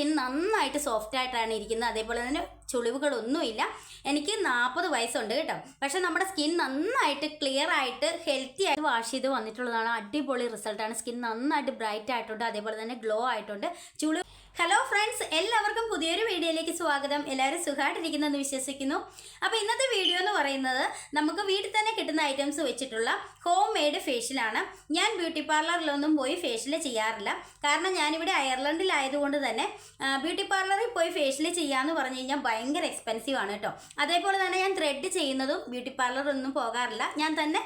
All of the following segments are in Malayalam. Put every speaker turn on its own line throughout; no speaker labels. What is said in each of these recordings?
സ്കിൻ നന്നായിട്ട് സോഫ്റ്റ് ആയിട്ടാണ് ഇരിക്കുന്നത്. അതേപോലെ തന്നെ ചുളിവുകളൊന്നുമില്ല. എനിക്ക് നാൽപ്പത് വയസ്സുണ്ട് കേട്ടോ. പക്ഷെ നമ്മുടെ സ്കിൻ നന്നായിട്ട് ക്ലിയർ ആയിട്ട് ഹെൽത്തി ആയിട്ട് വാഷ് ചെയ്ത് വന്നിട്ടുള്ളതാണ്. അടിപൊളി റിസൾട്ടാണ് സ്കിൻ നന്നായിട്ട് ബ്രൈറ്റ് ആയിട്ടുണ്ട്. അതേപോലെ തന്നെ ഗ്ലോ ആയിട്ടുണ്ട്. ചുളി ഹലോ ഫ്രണ്ട്സ് എല്ലാവർക്കും പുതിയൊരു വീഡിയോയിലേക്ക് സ്വാഗതം. എല്ലാവരും സുഖമായിട്ടിരിക്കുന്നതെന്ന് വിശ്വസിക്കുന്നു. അപ്പോൾ ഇന്നത്തെ വീഡിയോ എന്ന് പറയുന്നത് നമുക്ക് വീട്ടിൽ തന്നെ കിട്ടുന്ന ഐറ്റംസ് വെച്ചിട്ടുള്ള ഹോം മെയ്ഡ് ഫേഷ്യലാണ് ഞാൻ ബ്യൂട്ടി പാർലറിലൊന്നും പോയി ഫേഷ്യൽ ചെയ്യാറില്ല. കാരണം ഞാനിവിടെ അയർലൻഡിലായതുകൊണ്ട് തന്നെ ബ്യൂട്ടി പാർലറിൽ പോയി ഫേഷ്യൽ ചെയ്യാമെന്ന് പറഞ്ഞു കഴിഞ്ഞാൽ ഭയങ്കര എക്സ്പെൻസീവ് ആണ് കേട്ടോ. അതേപോലെ തന്നെ ഞാൻ ത്രെഡ് ചെയ്യുന്നതും ബ്യൂട്ടി പാർലറൊന്നും പോകാറില്ല. ഞാൻ തന്നെ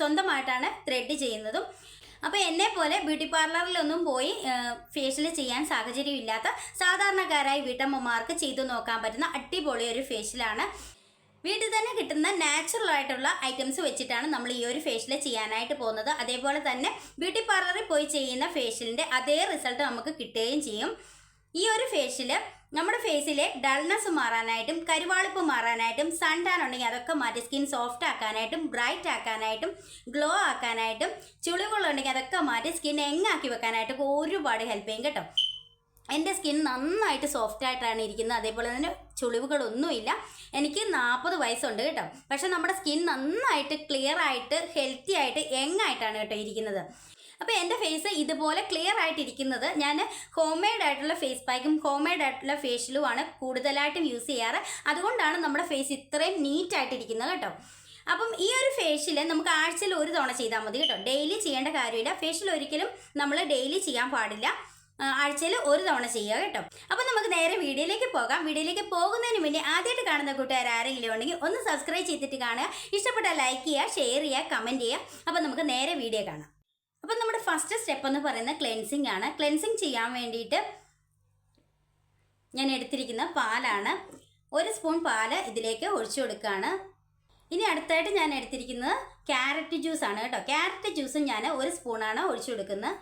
സ്വന്തമായിട്ടാണ് ത്രെഡ് ചെയ്യുന്നതും. അപ്പോൾ എന്നെ പോലെ ബ്യൂട്ടി പാർലറിലൊന്നും പോയി ഫേഷ്യൽ ചെയ്യാൻ സാഹചര്യമില്ലാത്ത സാധാരണക്കാരായ വീട്ടമ്മമാർക്ക് ചെയ്തു നോക്കാൻ പറ്റുന്ന അടിപൊളി ഒരു ഫേഷ്യലാണ് വീട്ടിൽ തന്നെ കിട്ടുന്ന നാച്ചുറൽ ആയിട്ടുള്ള ഐറ്റംസ് വെച്ചിട്ടാണ് നമ്മൾ ഈ ഒരു ഫേഷ്യൽ ചെയ്യാനായിട്ട് പോകുന്നത്. അതേപോലെ തന്നെ ബ്യൂട്ടി പാർലറിൽ പോയി ചെയ്യുന്ന ഫേഷ്യലിന്റെ അതേ റിസൾട്ട് നമുക്ക് കിട്ടുകയും ചെയ്യും. ഈ ഒരു ഫേഷ്യൽ നമ്മുടെ ഫേസിലെ ഡൾനെസ് മാറാനായിട്ടും കരുവാളിപ്പ് മാറാനായിട്ടും സൺ ടാൻ ഉണ്ടെങ്കിൽ അതൊക്കെ മാറ്റി സ്കിൻ സോഫ്റ്റ് ആക്കാനായിട്ടും ബ്രൈറ്റ് ആക്കാനായിട്ടും ഗ്ലോ ആക്കാനായിട്ടും ചുളിവുകളുണ്ടെങ്കിൽ അതൊക്കെ മാറ്റി സ്കിൻ എങ്ങാക്കി വെക്കാനായിട്ടൊക്കെ ഒരുപാട് ഹെൽപ്പ് ചെയ്യും കേട്ടോ. എന്റെ സ്കിൻ നന്നായിട്ട് സോഫ്റ്റ് ആയിട്ടാണ് ഇരിക്കുന്നത്. അതേപോലെ തന്നെ ചുളിവുകളൊന്നുമില്ല. എനിക്ക് നാൽപ്പത് വയസ്സുണ്ട് കേട്ടോ. പക്ഷെ നമ്മുടെ സ്കിൻ നന്നായിട്ട് ക്ലിയർ ആയിട്ട് ഹെൽത്തി ആയിട്ട് യങ് ആയിട്ടാണ് കേട്ടോ ഇരിക്കുന്നത്. അപ്പോൾ എന്റെ ഫേസ് ഇതുപോലെ ക്ലിയർ ആയിട്ടിരിക്കുന്നത് ഞാൻ ഹോം മെയ്ഡ് ആയിട്ടുള്ള ഫേസ് പാക്കും ഹോം മെയ്ഡ് ആയിട്ടുള്ള ഫേഷ്യലുമാണ് കൂടുതലായിട്ടും യൂസ് ചെയ്യാറ്. അതുകൊണ്ടാണ് നമ്മുടെ ഫേസ് ഇത്രയും നീറ്റ് ആയിട്ടിരിക്കുന്നത് കേട്ടോ. അപ്പം ഈ ഒരു ഫേഷ്യൽ നമുക്ക് ആഴ്ചയിൽ ഒരു തവണ ചെയ്താൽ മതി കേട്ടോ. ഡെയിലി ചെയ്യേണ്ട കാര്യമില്ല. ഫേഷ്യൽ ഒരിക്കലും നമ്മൾ ഡെയിലി ചെയ്യാൻ പാടില്ല. ആഴ്ചയിൽ ഒരു തവണ ചെയ്യുക കേട്ടോ. അപ്പോൾ നമുക്ക് നേരെ വീഡിയോയിലേക്ക് പോകാം. വീഡിയോയിലേക്ക് പോകുന്നതിന് മുന്നേ ആദ്യമായിട്ട് കാണുന്ന കൂട്ടുകാർ ആരെങ്കിലും ഉണ്ടെങ്കിൽ ഒന്ന് സബ്സ്ക്രൈബ് ചെയ്തിട്ട് കാണുക. ഇഷ്ടപ്പെട്ടാൽ ലൈക്ക് ചെയ്യുക ഷെയർ ചെയ്യുക കമന്റ് ചെയ്യുക. അപ്പോൾ നമുക്ക് നേരെ വീഡിയോ കാണാം. ഫസ്റ്റ് സ്റ്റെപ്പ് എന്ന് പറയുന്നത് ക്ലെൻസിങ് ആണ്. ക്ലെൻസിങ് ചെയ്യാൻ വേണ്ടിയിട്ട് ഞാൻ എടുത്തിരിക്കുന്ന പാലാണ് ഒരു സ്പൂൺ പാൽ ഇതിലേക്ക് ഒഴിച്ചു കൊടുക്കുകയാണ്. ഇനി അടുത്തായിട്ട് ഞാൻ എടുത്തിരിക്കുന്നത് ക്യാരറ്റ് ജ്യൂസ് ആണ് കേട്ടോ. ക്യാരറ്റ് ജ്യൂസും ഞാൻ ഒരു സ്പൂണാണ് ഒഴിച്ചു കൊടുക്കുന്നത്.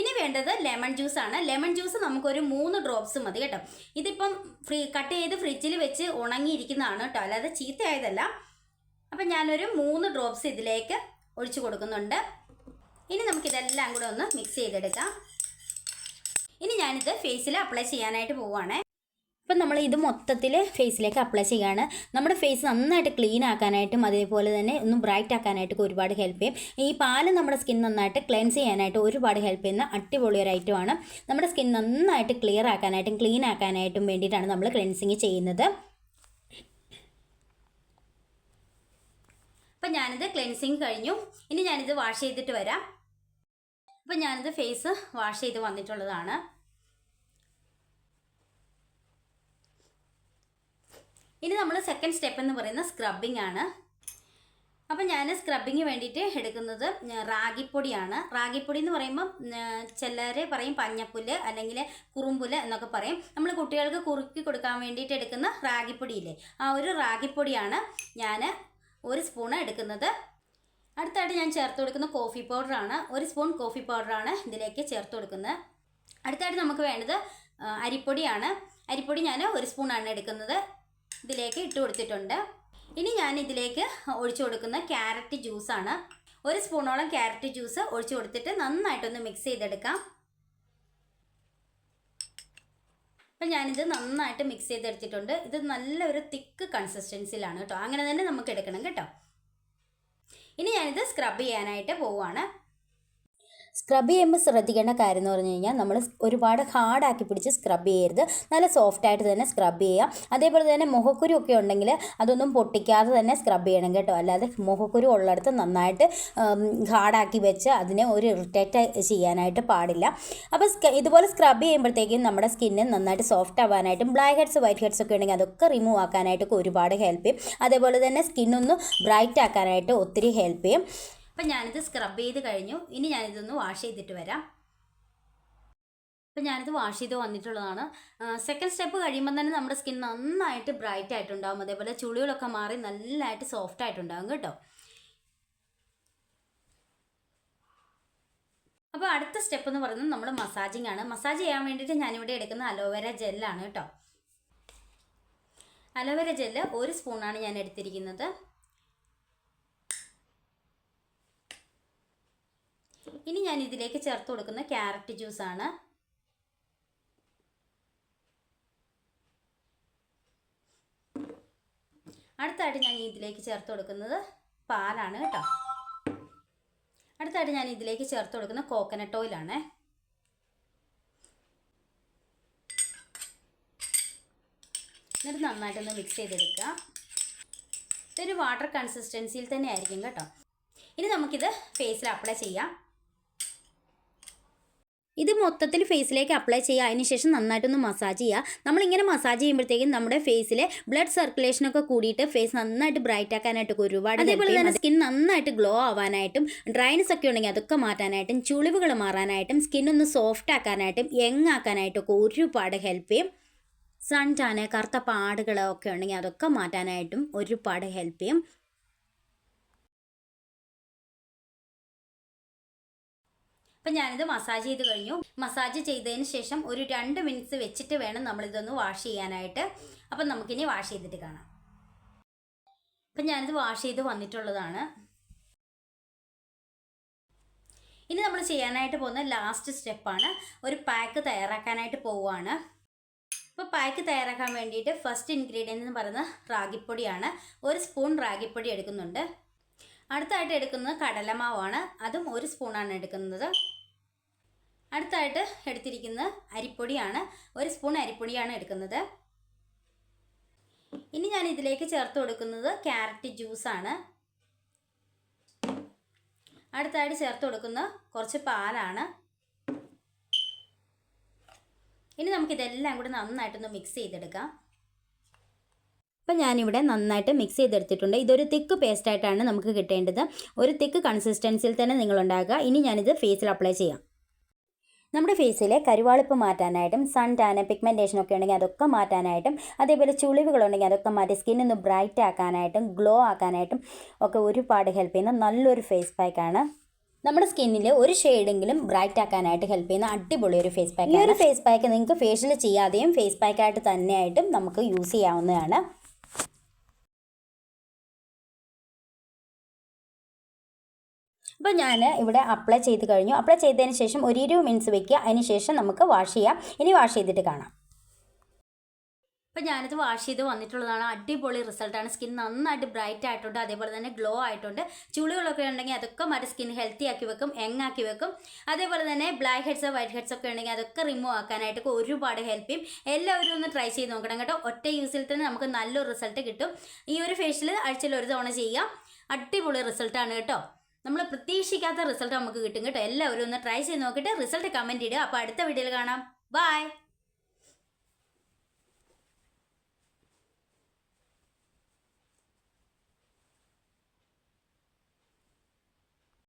ഇനി വേണ്ടത് ലെമൺ ജ്യൂസ് ആണ്. ലെമൺ ജ്യൂസ് നമുക്കൊരു മൂന്ന് ഡ്രോപ്സ് മതി കേട്ടോ. ഇതിപ്പം ഫ്രീ കട്ട് ചെയ്ത് ഫ്രിഡ്ജിൽ വെച്ച് ഉണങ്ങിയിരിക്കുന്നതാണ് കേട്ടോ. അല്ലാതെ ചീത്തയായതല്ല. അപ്പം ഞാനൊരു മൂന്ന് ഡ്രോപ്സ് ഇതിലേക്ക് ഒഴിച്ചു കൊടുക്കുന്നുണ്ട്. ഇനി നമുക്കിതെല്ലാം കൂടെ ഒന്ന് മിക്സ് ചെയ്തെടുക്കാം. ഇനി ഞാനിത് ഫേസിൽ അപ്ലൈ ചെയ്യാനായിട്ട് പോവുകയാണ് അപ്പം നമ്മൾ ഇത് മൊത്തത്തിൽ ഫേസിലേക്ക് അപ്ലൈ ചെയ്യുകയാണ്. നമ്മുടെ ഫേസ് നന്നായിട്ട് ക്ലീൻ ആക്കാനായിട്ടും അതേപോലെ തന്നെ ഒന്ന് ബ്രൈറ്റ് ആക്കാനായിട്ടൊക്കെ ഒരുപാട് ഹെൽപ്പ് ചെയ്യും. ഈ പാൽ നമ്മുടെ സ്കിൻ നന്നായിട്ട് ക്ലെൻസ് ചെയ്യാനായിട്ട് ഒരുപാട് ഹെൽപ്പ് ചെയ്യുന്ന അടിപൊളി ഒരു ഐറ്റമാണ് നമ്മുടെ സ്കിൻ നന്നായിട്ട് ക്ലിയർ ആക്കാനായിട്ടും ക്ലീൻ ആക്കാനായിട്ടും വേണ്ടിയിട്ടാണ് നമ്മൾ ക്ലെൻസിങ് ചെയ്യുന്നത്. അപ്പം ഞാനിത് ക്ലെൻസിങ് കഴിഞ്ഞു. ഇനി ഞാനിത് വാഷ് ചെയ്തിട്ട് വരാം. അപ്പം ഞാനിത് ഫേസ് വാഷ് ചെയ്ത് വന്നിട്ടുള്ളതാണ്. ഇനി നമ്മൾ സെക്കൻഡ് സ്റ്റെപ്പ് എന്ന് പറയുന്ന സ്ക്രബിംഗ് ആണ്. അപ്പം ഞാൻ സ്ക്രബിങ് വേണ്ടിയിട്ട് എടുക്കുന്നത് റാഗിപ്പൊടിയാണ്. റാഗിപ്പൊടി എന്ന് പറയുമ്പം ചിലർ പറയും പഞ്ഞപ്പുല്ല് അല്ലെങ്കിൽ കുറുമ്പുൽ എന്നൊക്കെ പറയും. നമ്മൾ കുട്ടികൾക്ക് കുറുക്കി കൊടുക്കാൻ വേണ്ടിയിട്ട് എടുക്കുന്ന റാഗിപ്പൊടിയില്ലേ ആ ഒരു റാഗിപ്പൊടിയാണ് ഞാൻ ഒരു സ്പൂണ് എടുക്കുന്നത്. അടുത്തായിട്ട് ഞാൻ ചേർത്ത് കൊടുക്കുന്ന കോഫി പൗഡറാണ് ഒരു സ്പൂൺ കോഫി പൗഡറാണ് ഇതിലേക്ക് ചേർത്ത് കൊടുക്കുന്നത്. അടുത്തായിട്ട് നമുക്ക് വേണ്ടത് അരിപ്പൊടിയാണ്. അരിപ്പൊടി ഞാൻ ഒരു സ്പൂണാണ് എടുക്കുന്നത്. ഇതിലേക്ക് ഇട്ട് കൊടുത്തിട്ടുണ്ട്. ഇനി ഞാൻ ഇതിലേക്ക് ഒഴിച്ചു കൊടുക്കുന്ന ക്യാരറ്റ് ജ്യൂസാണ് ഒരു സ്പൂണോളം ക്യാരറ്റ് ജ്യൂസ് ഒഴിച്ചു കൊടുത്തിട്ട് നന്നായിട്ടൊന്ന് മിക്സ് ചെയ്തെടുക്കാം. അപ്പം ഞാനിത് നന്നായിട്ട് മിക്സ് ചെയ്തെടുത്തിട്ടുണ്ട്. ഇത് നല്ലൊരു തിക്ക് കൺസിസ്റ്റൻസിയിലാണ് കേട്ടോ. അങ്ങനെ തന്നെ നമുക്ക് എടുക്കണം കേട്ടോ. ഇനി ഞാനിത് സ്ക്രബ് ചെയ്യാനായിട്ട് പോവുകയാണ് സ്ക്രബ് ചെയ്യുമ്പോൾ ശ്രദ്ധിക്കേണ്ട കാര്യം എന്ന് പറഞ്ഞു കഴിഞ്ഞാൽ നമ്മൾ ഒരുപാട് ഹാർഡാക്കി പിടിച്ച് സ്ക്രബ് ചെയ്യരുത്. നല്ല സോഫ്റ്റ് ആയിട്ട് തന്നെ സ്ക്രബ് ചെയ്യുക. അതേപോലെ തന്നെ മുഖക്കുരു ഒക്കെ ഉണ്ടെങ്കിൽ അതൊന്നും പൊട്ടിക്കാതെ തന്നെ സ്ക്രബ് ചെയ്യണം കേട്ടോ. അല്ലാതെ മുഖക്കുരു ഉള്ളിടത്ത് നന്നായിട്ട് ഹാർഡാക്കി വെച്ച് അതിനെ ഒരു ഇറിറ്റേറ്റ് ചെയ്യാനായിട്ട് പാടില്ല. അപ്പോൾ ഇതുപോലെ സ്ക്രബ് ചെയ്യുമ്പോഴത്തേക്കും നമ്മുടെ സ്കിന്ന് നന്നായിട്ട് സോഫ്റ്റ് ആവാനായിട്ടും ബ്ലാക്ക് ഹെഡ്സ് വൈറ്റ് ഹെഡ്സ് ഒക്കെ ഉണ്ടെങ്കിൽ അതൊക്കെ റിമൂവ് ആക്കാനായിട്ടൊക്കെ ഒരുപാട് ഹെൽപ്പ് ചെയ്യും. അതേപോലെ തന്നെ സ്കിന്നൊന്ന് ബ്രൈറ്റ് ആക്കാനായിട്ട് ഒത്തിരി ഹെൽപ്പ് ചെയ്യും. അപ്പം ഞാനിത് സ്ക്രബ് ചെയ്ത് കഴിഞ്ഞു. ഇനി ഞാനിതൊന്ന് വാഷ് ചെയ്തിട്ട് വരാം. അപ്പം ഞാനിത് വാഷ് ചെയ്ത് വന്നിട്ടുള്ളതാണ്. സെക്കൻഡ് സ്റ്റെപ്പ് കഴിയുമ്പോൾ തന്നെ നമ്മുടെ സ്കിൻ നന്നായിട്ട് ബ്രൈറ്റ് ആയിട്ടുണ്ടാകും അതേപോലെ ചുളികളൊക്കെ മാറി നല്ലതായിട്ട് സോഫ്റ്റ് ആയിട്ടുണ്ടാകും കേട്ടോ. അപ്പോൾ അടുത്ത സ്റ്റെപ്പ് എന്ന് പറയുന്നത് നമ്മൾ മസാജിങ് ആണ്. മസാജ് ചെയ്യാൻ വേണ്ടിയിട്ട് ഞാനിവിടെ എടുക്കുന്ന അലോവേര ജെല്ലാണ് കേട്ടോ. അലോവേര ജെല്ല് ഒരു സ്പൂണാണ് ഞാൻ എടുത്തിരിക്കുന്നത്. ബാക്കി ഇനി ഞാൻ ഇതിലേക്ക് ചേർത്ത് കൊടുക്കുന്ന ക്യാരറ്റ് ആണ് അടുത്തായിട്ട് ഞാൻ ഇതിലേക്ക് ചേർത്ത് കൊടുക്കുന്നത് പാലാണ് കേട്ടോ. അടുത്തായിട്ട് ഞാൻ ഇതിലേക്ക് ചേർത്ത് കൊടുക്കുന്ന കോക്കനട്ട് ഓയിലാണ് എന്നിട്ട് നന്നായിട്ടൊന്ന് മിക്സ് ചെയ്തെടുക്കുക. ഇതൊരു വാട്ടർ കൺസിസ്റ്റൻസിയിൽ തന്നെ ആയിരിക്കും കേട്ടോ. ഇനി നമുക്കിത് ഫേസിൽ അപ്ലൈ ചെയ്യാം. ഇത് മൊത്തത്തിൽ ഫേസിലേക്ക് അപ്ലൈ ചെയ്യുക. അതിനുശേഷം നന്നായിട്ടൊന്ന് മസാജ് ചെയ്യുക. നമ്മളിങ്ങനെ മസാജ് ചെയ്യുമ്പോഴത്തേക്കും നമ്മുടെ ഫേസിലെ ബ്ലഡ് സർക്കുലേഷനൊക്കെ കൂടിയിട്ട് ഫേസ് നന്നായിട്ട് ബ്രൈറ്റ് ആക്കാനായിട്ടൊക്കെ ഒരുപാട് അതേപോലെ തന്നെ സ്കിൻ നന്നായിട്ട് ഗ്ലോ ആവാനായിട്ടും ഡ്രൈനസ് ഒക്കെ ഉണ്ടെങ്കിൽ അതൊക്കെ മാറ്റാനായിട്ടും ചുളിവുകൾ മാറാനായിട്ടും സ്കിൻ ഒന്ന് സോഫ്റ്റ് ആക്കാനായിട്ടും യങ് ആക്കാനായിട്ടൊക്കെ ഒരുപാട് ഹെൽപ്പ് ചെയ്യും. സൺ ടാന് കറുത്ത പാടുകളൊക്കെ ഉണ്ടെങ്കിൽ അതൊക്കെ മാറ്റാനായിട്ടും ഒരുപാട് ഹെൽപ്പ് ചെയ്യും. അപ്പം ഞാനിത് മസാജ് ചെയ്ത് കഴിഞ്ഞു. മസാജ് ചെയ്തതിന് ശേഷം ഒരു രണ്ട് മിനിറ്റ്സ് വെച്ചിട്ട് വേണം നമ്മളിതൊന്ന് വാഷ് ചെയ്യാനായിട്ട്. അപ്പം നമുക്കിനി വാഷ് ചെയ്തിട്ട് കാണാം. അപ്പം ഞാനിത് വാഷ് ചെയ്ത് വന്നിട്ടുള്ളതാണ്. ഇനി നമ്മൾ ചെയ്യാനായിട്ട് പോകുന്ന ലാസ്റ്റ് സ്റ്റെപ്പാണ് ഒരു പാക്ക് തയ്യാറാക്കാനായിട്ട് പോവുകയാണ്. അപ്പോൾ പാക്ക് തയ്യാറാക്കാൻ വേണ്ടിയിട്ട് ഫസ്റ്റ് ഇൻഗ്രീഡിയന്റ് എന്ന് പറയുന്നത് റാഗിപ്പൊടിയാണ്. ഒരു സ്പൂൺ റാഗിപ്പൊടി എടുക്കുന്നുണ്ട്. അടുത്തായിട്ട് എടുക്കുന്നത് കടലമാവാണ്. അതും ഒരു സ്പൂണാണ് എടുക്കുന്നത്. അടുത്തായിട്ട് എടുത്തിരിക്കുന്നത് അരിപ്പൊടിയാണ്. ഒരു സ്പൂൺ അരിപ്പൊടിയാണ് എടുക്കുന്നത്. ഇനി ഞാൻ ഇതിലേക്ക് ചേർത്ത് കൊടുക്കുന്നത് ക്യാരറ്റ് ജ്യൂസാണ്. അടുത്തായിട്ട് ചേർത്ത് കൊടുക്കുന്ന കുറച്ച് പാലാണ്. ഇനി നമുക്കിതെല്ലാം കൂടി നന്നായിട്ടൊന്ന് മിക്സ് ചെയ്തെടുക്കാം. അപ്പം ഞാനിവിടെ നന്നായിട്ട് മിക്സ് ചെയ്തെടുത്തിട്ടുണ്ട്. ഇതൊരു തിക്ക് പേസ്റ്റായിട്ടാണ് നമുക്ക് കിട്ടേണ്ടത്. ഒരു തിക്ക് കൺസിസ്റ്റൻസിയിൽ തന്നെ നിങ്ങൾ ഉണ്ടാക്കുക ഇനി ഞാനിത് ഫേസിൽ അപ്ലൈ ചെയ്യാം. നമ്മുടെ ഫേസിലെ കരുവാളിപ്പ് മാറ്റാനായിട്ടും സൺ ടാന് പിഗ്മെന്റേഷൻ ഒക്കെ ഉണ്ടെങ്കിൽ അതൊക്കെ മാറ്റാനായിട്ടും അതേപോലെ ചുളിവുകളുണ്ടെങ്കിൽ അതൊക്കെ മാറ്റി സ്കിൻ ഒന്ന് ബ്രൈറ്റ് ആക്കാനായിട്ടും ഗ്ലോ ആക്കാനായിട്ടും ഒക്കെ ഒരുപാട് ഹെൽപ്പ് ചെയ്യുന്ന നല്ലൊരു ഫേസ് പാക്കാണ് നമ്മുടെ സ്കിന്നിൽ ഒരു ഷെയ്ഡെങ്കിലും ബ്രൈറ്റ് ആക്കാനായിട്ട് ഹെൽപ്പ് ചെയ്യുന്ന അടിപൊളി ഒരു ഫേസ് പാക്ക് ഈ ഒരു ഫേസ് പാക്ക് നിങ്ങൾക്ക് ഫേഷ്യൽ ചെയ്യാതെയും ഫേസ് പാക്കായിട്ട് തന്നെയായിട്ടും നമുക്ക് യൂസ് ചെയ്യാവുന്നതാണ്. അപ്പോൾ ഞാൻ ഇവിടെ അപ്ലൈ ചെയ്ത് കഴിഞ്ഞു. അപ്ലൈ ചെയ്തതിന് ശേഷം ഒരു ഇരുപത് മിനിറ്റ്സ് വെക്കുക അതിന് ശേഷം നമുക്ക് വാഷ് ചെയ്യാം. ഇനി വാഷ് ചെയ്തിട്ട് കാണാം. അപ്പോൾ ഞാനിത് വാഷ് ചെയ്ത് വന്നിട്ടുള്ളതാണ്. അടിപൊളി റിസൾട്ടാണ് സ്കിൻ നന്നായിട്ട് ബ്രൈറ്റ് ആയിട്ടുണ്ട്. അതേപോലെ തന്നെ ഗ്ലോ ആയിട്ടുണ്ട്. ചുളികളൊക്കെ ഉണ്ടെങ്കിൽ അതൊക്കെ മറ്റു സ്കിൻ ഹെൽത്തി ആക്കി വെക്കും യങ് ആക്കി വെക്കും. അതേപോലെ തന്നെ ബ്ലാക്ക് ഹെഡ്സ് വൈറ്റ് ഹെഡ്സ് ഒക്കെ ഉണ്ടെങ്കിൽ അതൊക്കെ റിമൂവ് ആക്കാനായിട്ടൊക്കെ ഒരുപാട് ഹെൽപ്പ് ചെയ്യും. എല്ലാവരും ഒന്ന് ട്രൈ ചെയ്ത് നോക്കണം കേട്ടോ. ഒറ്റ യൂസിൽ തന്നെ നമുക്ക് നല്ലൊരു റിസൾട്ട് കിട്ടും. ഈ ഒരു ഫേഷ്യൽ ആഴ്ചയിൽ ഒരു തവണ ചെയ്യാം. അടിപൊളി റിസൾട്ടാണ് കേട്ടോ. നമ്മൾ പ്രതീക്ഷിക്കാത്ത റിസൾട്ട് നമുക്ക് കിട്ടും കേട്ടോ. എല്ലാവരും ഒന്ന് ട്രൈ ചെയ്ത് നോക്കിയിട്ട് റിസൾട്ട് കമന്റ് ഇടുക. അപ്പോൾ അടുത്ത വീഡിയോയിൽ കാണാം. ബൈ